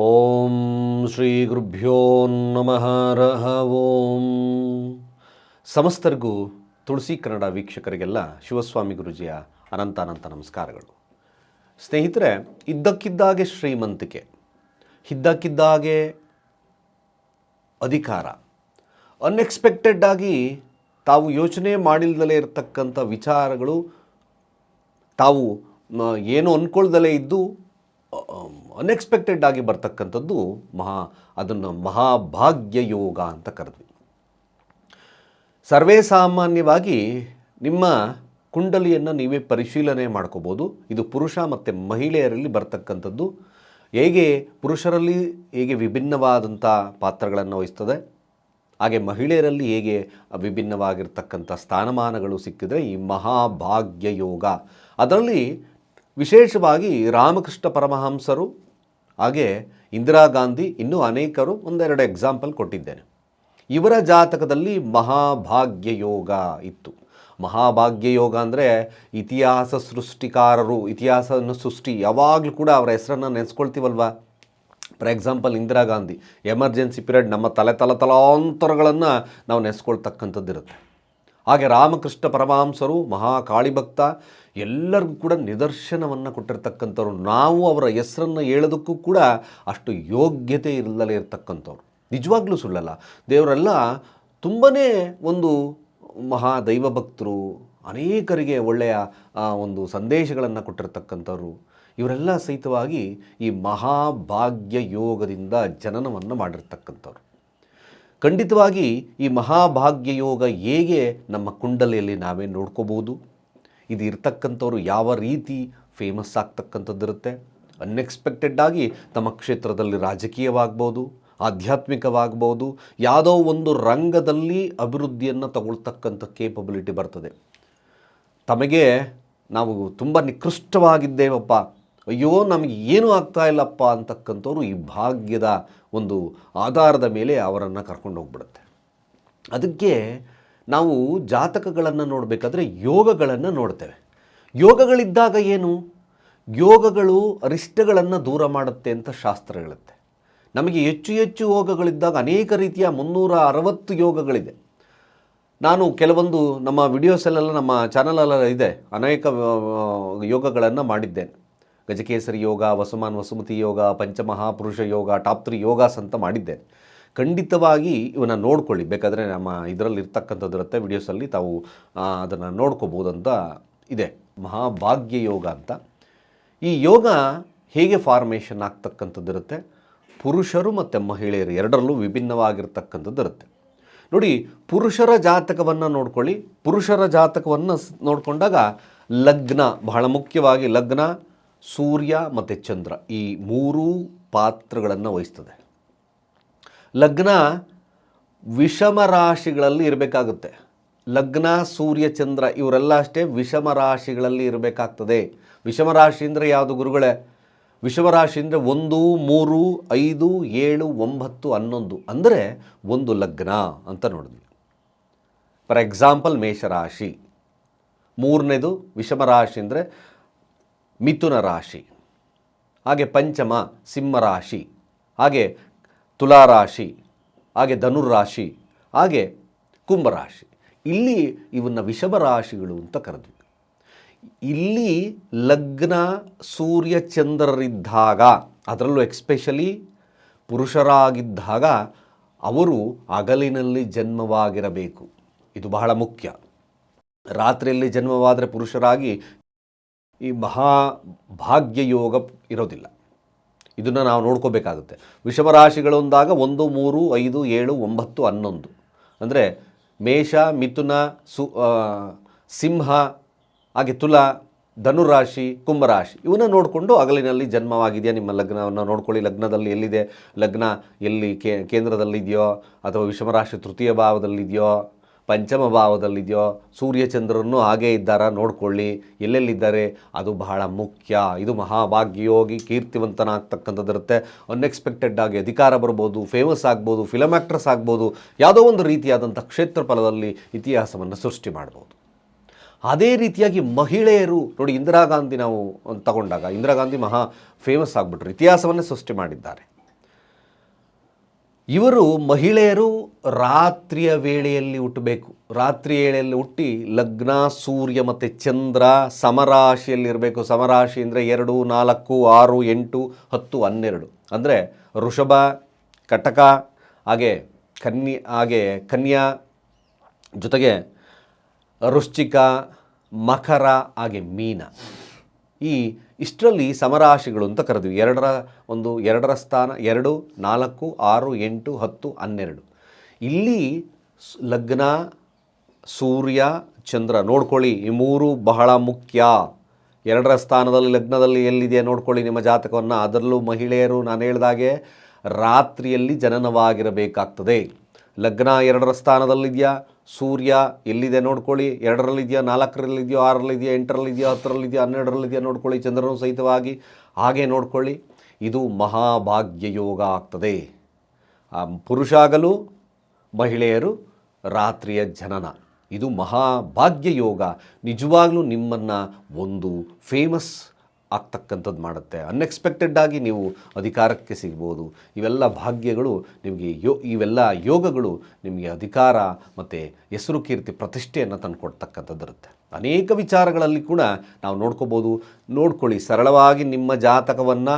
ಓಂ ಶ್ರೀ ಗುರುಭ್ಯೋ ನಮಃ ರಹ ಓಂ. ಸಮಸ್ತರಿಗೂ ತುಳಸಿ ಕನ್ನಡ ವೀಕ್ಷಕರಿಗೆಲ್ಲ ಶಿವಸ್ವಾಮಿ ಗುರುಜಿಯ ಅನಂತ ಅನಂತ ನಮಸ್ಕಾರಗಳು. ಸ್ನೇಹಿತರೆ, ಇದ್ದಕ್ಕಿದ್ದಾಗೆ ಶ್ರೀಮಂತಿಕೆ, ಇದ್ದಕ್ಕಿದ್ದಾಗೆ ಅಧಿಕಾರ ಅನ್ಎಕ್ಸ್ಪೆಕ್ಟೆಡ್ ಆಗಿ ತಾವು ಯೋಚನೆ ಮಾಡಿಲ್ದಲೇ ಇರತಕ್ಕಂಥ ವಿಚಾರಗಳು ತಾವು ಏನು ಅಂದ್ಕೊಳ್ದಲೇ ಇದ್ದು ಅನ್ಎಕ್ಸ್ಪೆಕ್ಟೆಡ್ ಆಗಿ ಬರ್ತಕ್ಕಂಥದ್ದು ಮಹಾ, ಅದನ್ನು ಮಹಾಭಾಗ್ಯ ಯೋಗ ಅಂತ ಕರೆದ್ವಿ. ಸರ್ವೇ ಸಾಮಾನ್ಯವಾಗಿ ನಿಮ್ಮ ಕುಂಡಲಿಯನ್ನು ನೀವೇ ಪರಿಶೀಲನೆ ಮಾಡ್ಕೋಬೋದು. ಇದು ಪುರುಷ ಮತ್ತು ಮಹಿಳೆಯರಲ್ಲಿ ಬರ್ತಕ್ಕಂಥದ್ದು. ಹೇಗೆ ಪುರುಷರಲ್ಲಿ ಹೇಗೆ ವಿಭಿನ್ನವಾದಂಥ ಪಾತ್ರಗಳನ್ನು ವಹಿಸ್ತದೆ. ಹಾಗೆ ಮಹಿಳೆಯರಲ್ಲಿ ಹೇಗೆ ವಿಭಿನ್ನವಾಗಿರ್ತಕ್ಕಂಥ ಸ್ಥಾನಮಾನಗಳು ಸಿಕ್ಕಿದರೆ ಈ ಮಹಾಭಾಗ್ಯ ಯೋಗ ಅದರಲ್ಲಿ ವಿಶೇಷವಾಗಿ ರಾಮಕೃಷ್ಣ ಪರಮಹಂಸರು, ಹಾಗೆ ಇಂದಿರಾ ಗಾಂಧಿ ಇನ್ನೂ ಅನೇಕರು ಒಂದೆರಡು ಎಕ್ಸಾಂಪಲ್ ಕೊಟ್ಟಿದ್ದೇನೆ. ಇವರ ಜಾತಕದಲ್ಲಿ ಮಹಾಭಾಗ್ಯ ಯೋಗ ಇತ್ತು. ಮಹಾಭಾಗ್ಯ ಯೋಗ ಅಂದರೆ ಇತಿಹಾಸ ಸೃಷ್ಟಿಕಾರರು, ಇತಿಹಾಸವನ್ನು ಸೃಷ್ಟಿ, ಯಾವಾಗಲೂ ಕೂಡ ಅವರ ಹೆಸರನ್ನು ನೆನೆಸ್ಕೊಳ್ತೀವಲ್ವ? For example Indira Gandhi emergency period ನಮ್ಮ ತಲೆ ತಲೆ ತಲಾಂತರಗಳನ್ನು ನಾವು ನೆನೆಸ್ಕೊಳ್ತಕ್ಕಂಥದ್ದಿರುತ್ತೆ. ಹಾಗೆ ರಾಮಕೃಷ್ಣ ಪರಮಾಂಸರು ಮಹಾಕಾಳಿಭಕ್ತ, ಎಲ್ಲರಿಗೂ ಕೂಡ ನಿದರ್ಶನವನ್ನು ಕೊಟ್ಟಿರ್ತಕ್ಕಂಥವ್ರು. ನಾವು ಅವರ ಹೆಸರನ್ನು ಹೇಳೋದಕ್ಕೂ ಕೂಡ ಅಷ್ಟು ಯೋಗ್ಯತೆ ಇಲ್ಲದಲೇ ಇರತಕ್ಕಂಥವ್ರು. ನಿಜವಾಗ್ಲೂ ಸುಳ್ಳಲ್ಲ. ದೇವರೆಲ್ಲ ತುಂಬಾ ಒಂದು ಮಹಾ ದೈವ ಭಕ್ತರು ಅನೇಕರಿಗೆ ಒಳ್ಳೆಯ ಒಂದು ಸಂದೇಶಗಳನ್ನು ಕೊಟ್ಟಿರ್ತಕ್ಕಂಥವ್ರು. ಇವರೆಲ್ಲ ಸಹಿತವಾಗಿ ಈ ಮಹಾಭಾಗ್ಯ ಯೋಗದಿಂದ ಜನನವನ್ನು ಮಾಡಿರ್ತಕ್ಕಂಥವ್ರು. ಖಂಡಿತವಾಗಿ ಈ ಮಹಾಭಾಗ್ಯ ಯೋಗ ಹೇಗೆ ನಮ್ಮ ಕುಂಡಲೆಯಲ್ಲಿ ನಾವೇ ನೋಡ್ಕೋಬೋದು ಇದು ಇರ್ತಕ್ಕಂಥವ್ರು ಯಾವ ರೀತಿ ಫೇಮಸ್ ಆಗ್ತಕ್ಕಂಥದ್ದಿರುತ್ತೆ ಅನ್ಎಕ್ಸ್ಪೆಕ್ಟೆಡ್ ಆಗಿ ತಮ್ಮ ಕ್ಷೇತ್ರದಲ್ಲಿ ರಾಜಕೀಯವಾಗ್ಬೋದು, ಆಧ್ಯಾತ್ಮಿಕವಾಗ್ಬೋದು, ಯಾವುದೋ ಒಂದು ರಂಗದಲ್ಲಿ ಅಭಿವೃದ್ಧಿಯನ್ನು ತಗೊಳ್ತಕ್ಕಂಥ ಕೇಪಬಿಲಿಟಿ ಬರ್ತದೆ. ತಮಗೆ ನಾವು ತುಂಬ ನಿಕೃಷ್ಟವಾಗಿದ್ದೇವಪ್ಪ. ಅಯ್ಯೋ, ನಮಗೆ ಏನೂ ಆಗ್ತಾ ಇಲ್ಲಪ್ಪ ಅಂತಕ್ಕಂಥವ್ರು ಈ ಭಾಗ್ಯದ ಒಂದು ಆಧಾರದ ಮೇಲೆ ಅವರನ್ನು ಕರ್ಕೊಂಡು ಹೋಗ್ಬಿಡುತ್ತೆ. ಅದಕ್ಕೆ ನಾವು ಜಾತಕಗಳನ್ನು ನೋಡಬೇಕಾದ್ರೆ ಯೋಗಗಳನ್ನು ನೋಡ್ತೇವೆ. ಯೋಗಗಳಿದ್ದಾಗ ಏನು? ಯೋಗಗಳು ಅರಿಷ್ಟಗಳನ್ನು ದೂರ ಮಾಡುತ್ತೆ ಅಂತ ಶಾಸ್ತ್ರ ಹೇಳುತ್ತೆ. ನಮಗೆ ಹೆಚ್ಚು ಹೆಚ್ಚು ಯೋಗಗಳಿದ್ದಾಗ ಅನೇಕ ರೀತಿಯ ಮುನ್ನೂರ ಅರವತ್ತು ಯೋಗಗಳಿದೆ. ನಾನು ಕೆಲವೊಂದು ನಮ್ಮ ವಿಡಿಯೋಸಲ್ಲೆಲ್ಲ ನಮ್ಮ ಚಾನಲಲ್ಲ ಇದೆ. ಅನೇಕ ಯೋಗಗಳನ್ನು ಮಾಡಿದ್ದೇನೆ. ಗಜಕೇಸರಿ ಯೋಗ, ವಸುಮಾನ್ ವಸುಮತಿ ಯೋಗ, ಪಂಚಮಹಾಪುರುಷ ಯೋಗ, ಟಾಪ್ ತ್ರೀ ಯೋಗಾಸ್ ಅಂತ ಮಾಡಿದ್ದೇನೆ. ಖಂಡಿತವಾಗಿ ಇವನ್ನ ನೋಡ್ಕೊಳ್ಳಿ. ಬೇಕಾದರೆ ನಮ್ಮ ಇದರಲ್ಲಿ ಇರ್ತಕ್ಕಂಥದ್ದು ಇರುತ್ತೆ ವಿಡಿಯೋಸಲ್ಲಿ ತಾವು ಅದನ್ನು ನೋಡ್ಕೋಬೋದು ಅಂತ ಇದೆ. ಮಹಾಭಾಗ್ಯ ಯೋಗ ಅಂತ. ಈ ಯೋಗ ಹೇಗೆ ಫಾರ್ಮೇಷನ್ ಆಗ್ತಕ್ಕಂಥದ್ದಿರುತ್ತೆ? ಪುರುಷರು ಮತ್ತು ಮಹಿಳೆಯರು ಎರಡರಲ್ಲೂ ವಿಭಿನ್ನವಾಗಿರ್ತಕ್ಕಂಥದ್ದು ಇರುತ್ತೆ ನೋಡಿ, ಪುರುಷರ ಜಾತಕವನ್ನು ನೋಡ್ಕೊಳ್ಳಿ. ಪುರುಷರ ಜಾತಕವನ್ನು ನೋಡಿಕೊಂಡಾಗ ಲಗ್ನ, ಬಹಳ ಮುಖ್ಯವಾಗಿ ಲಗ್ನ ಸೂರ್ಯ ಮತ್ತು ಚಂದ್ರ ಈ ಮೂರೂ ಪಾತ್ರಗಳನ್ನು ವಹಿಸ್ತದೆ. ಲಗ್ನ ವಿಷಮ ರಾಶಿಗಳಲ್ಲಿ ಇರಬೇಕಾಗುತ್ತೆ. ಲಗ್ನ, ಸೂರ್ಯ, ಚಂದ್ರ ಇವರೆಲ್ಲ ಅಷ್ಟೇ ವಿಷಮ ರಾಶಿಗಳಲ್ಲಿ ಇರಬೇಕಾಗ್ತದೆ. ವಿಷಮ ರಾಶಿ ಅಂದರೆ ಯಾವುದು ಗುರುಗಳೇ? ವಿಷಮ ರಾಶಿ ಅಂದರೆ ಒಂದು, ಮೂರು, ಐದು, ಏಳು, ಒಂಬತ್ತು, ಹನ್ನೊಂದು ಅಂದರೆ ಒಂದು ಲಗ್ನ ಅಂತ ನೋಡಿದ್ವಿ. ಫಾರ್ ಎಕ್ಸಾಂಪಲ್ ಮೇಷರಾಶಿ ಮೂರನೇದು ವಿಷಮ ರಾಶಿ ಅಂದರೆ ಮಿಥುನ ರಾಶಿ, ಹಾಗೆ ಪಂಚಮ ಸಿಂಹರಾಶಿ ಹಾಗೆ ತುಲಾರಾಶಿ ಹಾಗೆ ಧನುರಾಶಿ ಹಾಗೆ ಕುಂಭರಾಶಿ ಇಲ್ಲಿ ಇವನ್ನ ವಿಷಮ ರಾಶಿಗಳು ಅಂತ ಕರೆದ್ವಿ. ಇಲ್ಲಿ ಲಗ್ನ ಸೂರ್ಯ ಚಂದ್ರರಿದ್ದಾಗ, ಅದರಲ್ಲೂ ಎಕ್ಸ್ಪೆಷಲಿ ಪುರುಷರಾಗಿದ್ದಾಗ ಅವರು ಹಗಲಿನಲ್ಲಿ ಜನ್ಮವಾಗಿರಬೇಕು. ಇದು ಬಹಳ ಮುಖ್ಯ. ರಾತ್ರಿಯಲ್ಲಿ ಜನ್ಮವಾದರೆ ಪುರುಷರಾಗಿ ಈ ಮಹಾ ಭಾಗ್ಯ ಯೋಗ ಇರೋದಿಲ್ಲ. ಇದನ್ನು ನಾವು ನೋಡ್ಕೋಬೇಕಾಗುತ್ತೆ. ವಿಷಮರಾಶಿಗಳು ಅಂದಾಗ ಒಂದು, ಮೂರು, ಐದು, ಏಳು, ಒಂಬತ್ತು, ಹನ್ನೊಂದು. ಅಂದರೆ ಮೇಷ, ಮಿಥುನ, ಸು ಸಿಂಹ, ಹಾಗೆ ತುಲ, ಧನುರಾಶಿ, ಕುಂಭರಾಶಿ, ಇವನ್ನ ನೋಡಿಕೊಂಡು ಹಗಲಿನಲ್ಲಿ ಜನ್ಮವಾಗಿದೆಯಾ? ನಿಮ್ಮ ಲಗ್ನವನ್ನು ನೋಡ್ಕೊಳ್ಳಿ. ಲಗ್ನದಲ್ಲಿ ಎಲ್ಲಿದೆ? ಲಗ್ನ ಎಲ್ಲಿ ಕೇಂದ್ರದಲ್ಲಿದೆಯೋ? ಅಥವಾ ವಿಷಮರಾಶಿ ತೃತೀಯ ಭಾವದಲ್ಲಿದೆಯೋ? ಪಂಚಮ ಭಾವದಲ್ಲಿದೆಯೋ ಸೂರ್ಯಚಂದ್ರನೂ ಹಾಗೇ ಇದ್ದಾರಾ ನೋಡ್ಕೊಳ್ಳಿ. ಎಲ್ಲೆಲ್ಲಿದ್ದಾರೆ? ಅದು ಬಹಳ ಮುಖ್ಯ. ಇದು ಮಹಾಭಾಗ್ಯಯೋಗಿ, ಕೀರ್ತಿವಂತನಾಗ್ತಕ್ಕಂಥದ್ದಿರುತ್ತೆ. ಅನ್ಎಕ್ಸ್ಪೆಕ್ಟೆಡ್ ಆಗಿ ಅಧಿಕಾರ ಬರ್ಬೋದು ಫೇಮಸ್ ಆಗ್ಬೋದು ಫಿಲಮ್ ಆ್ಯಕ್ಟ್ರಸ್ ಆಗ್ಬೋದು, ಯಾವುದೋ ಒಂದು ರೀತಿಯಾದಂಥ ಕ್ಷೇತ್ರ ಫಲದಲ್ಲಿ ಇತಿಹಾಸವನ್ನು ಸೃಷ್ಟಿ ಮಾಡ್ಬೋದು. ಅದೇ ರೀತಿಯಾಗಿ ಮಹಿಳೆಯರು, ನೋಡಿ ಇಂದಿರಾ ಗಾಂಧಿ ನಾವು ತಗೊಂಡಾಗ, ಇಂದಿರಾ ಗಾಂಧಿ ಮಹಾ ಫೇಮಸ್ ಆಗಿಬಿಟ್ರು, ಇತಿಹಾಸವನ್ನೇ ಸೃಷ್ಟಿ ಮಾಡಿದ್ದಾರೆ. ಇವರು ಮಹಿಳೆಯರು ರಾತ್ರಿಯ ವೇಳೆಯಲ್ಲಿ ಹುಟ್ಟಬೇಕು. ರಾತ್ರಿ ವೇಳೆಯಲ್ಲಿ ಹುಟ್ಟಿ ಲಗ್ನ, ಸೂರ್ಯ ಮತ್ತು ಚಂದ್ರ ಸಮರಾಶಿಯಲ್ಲಿರಬೇಕು. ಸಮರಾಶಿ ಅಂದರೆ ಎರಡು, ನಾಲ್ಕು, ಆರು, ಎಂಟು, ಹತ್ತು, ಹನ್ನೆರಡು. ಅಂದರೆ ಋಷಭ ಕಟಕ, ಹಾಗೆ ಕನ್ಯ, ಹಾಗೆ ಕನ್ಯಾ, ಜೊತೆಗೆ ವೃಶ್ಚಿಕ, ಮಕರ, ಹಾಗೆ ಮೀನ. ಈ ಇಷ್ಟರಲ್ಲಿ ಸಮರಾಶಿಗಳು ಅಂತ ಕರೆದ್ವಿ. ಎರಡರ ಒಂದು ಎರಡರ ಸ್ಥಾನ ಎರಡು, ನಾಲ್ಕು, ಆರು, ಎಂಟು, ಹತ್ತು, ಹನ್ನೆರಡು. ಇಲ್ಲಿ ಲಗ್ನ, ಸೂರ್ಯ, ಚಂದ್ರ ನೋಡ್ಕೊಳ್ಳಿ. ಈ ಮೂರು ಬಹಳ ಮುಖ್ಯ. ಎರಡರ ಸ್ಥಾನದಲ್ಲಿ ಲಗ್ನದಲ್ಲಿ ಎಲ್ಲಿದೆಯಾ ನೋಡ್ಕೊಳ್ಳಿ ನಿಮ್ಮ ಜಾತಕವನ್ನು. ಅದರಲ್ಲೂ ಮಹಿಳೆಯರು ನಾನು ಹೇಳಿದಾಗೆ ರಾತ್ರಿಯಲ್ಲಿ ಜನನವಾಗಿರಬೇಕಾಗ್ತದೆ. ಲಗ್ನ ಎರಡರ ಸ್ಥಾನದಲ್ಲಿದೆಯಾ? ಸೂರ್ಯ ಎಲ್ಲಿದೆ ನೋಡ್ಕೊಳ್ಳಿ, ಎರಡರಲ್ಲಿದೆಯಾ, ನಾಲ್ಕರಲ್ಲಿದೆಯೋ, ಆರರಲ್ಲಿದೆಯಾ, ಎಂಟರಲ್ಲಿದೆಯೋ, ಹತ್ತರಲ್ಲಿದೆಯಾ, ಹನ್ನೆರಡರಲ್ಲಿದೆಯಾ ನೋಡ್ಕೊಳ್ಳಿ, ಚಂದ್ರನು ಸಹಿತವಾಗಿ ಹಾಗೆ ನೋಡ್ಕೊಳ್ಳಿ. ಇದು ಮಹಾಭಾಗ್ಯ ಯೋಗ ಆಗ್ತದೆ. ಆ ಪುರುಷ ಆಗಲು ಮಹಿಳೆಯರು ರಾತ್ರಿಯ ಜನನ. ಇದು ಮಹಾಭಾಗ್ಯ ಯೋಗ ನಿಜವಾಗಲೂ ನಿಮ್ಮನ್ನು ಒಂದು ಫೇಮಸ್ ಆಗ್ತಕ್ಕಂಥದ್ದು ಮಾಡುತ್ತೆ. ಅನ್ಎಕ್ಸ್ಪೆಕ್ಟೆಡ್ ಆಗಿ ನೀವು ಅಧಿಕಾರಕ್ಕೆ ಸಿಗ್ಬೋದು. ಇವೆಲ್ಲ ಭಾಗ್ಯಗಳು ನಿಮಗೆ ಯೋ, ಇವೆಲ್ಲ ಯೋಗಗಳು ನಿಮಗೆ ಅಧಿಕಾರ ಮತ್ತು ಹೆಸರು ಕೀರ್ತಿ ಪ್ರತಿಷ್ಠೆಯನ್ನು ತಂದುಕೊಡ್ತಕ್ಕಂಥದ್ದು ಇರುತ್ತೆ. ಅನೇಕ ವಿಚಾರಗಳಲ್ಲಿ ಕೂಡ ನಾವು ನೋಡ್ಕೋಬೋದು. ನೋಡ್ಕೊಳ್ಳಿ, ಸರಳವಾಗಿ ನಿಮ್ಮ ಜಾತಕವನ್ನು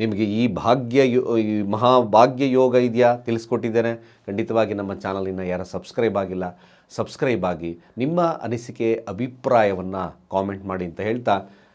ನಿಮಗೆ ಈ ಭಾಗ್ಯ ಯೋ, ಈ ಮಹಾಭಾಗ್ಯ ಯೋಗ ಇದೆಯಾ ತಿಳಿಸ್ಕೊಟ್ಟಿದ್ದೇನೆ. ಖಂಡಿತವಾಗಿ ನಮ್ಮ ಚಾನಲಿನ ಯಾರು ಸಬ್ಸ್ಕ್ರೈಬ್ ಆಗಿಲ್ಲ, ಸಬ್ಸ್ಕ್ರೈಬ್ ಆಗಿ ನಿಮ್ಮ ಅನಿಸಿಕೆ, ಅಭಿಪ್ರಾಯವನ್ನು ಕಾಮೆಂಟ್ ಮಾಡಿ ಅಂತ ಹೇಳ್ತಾ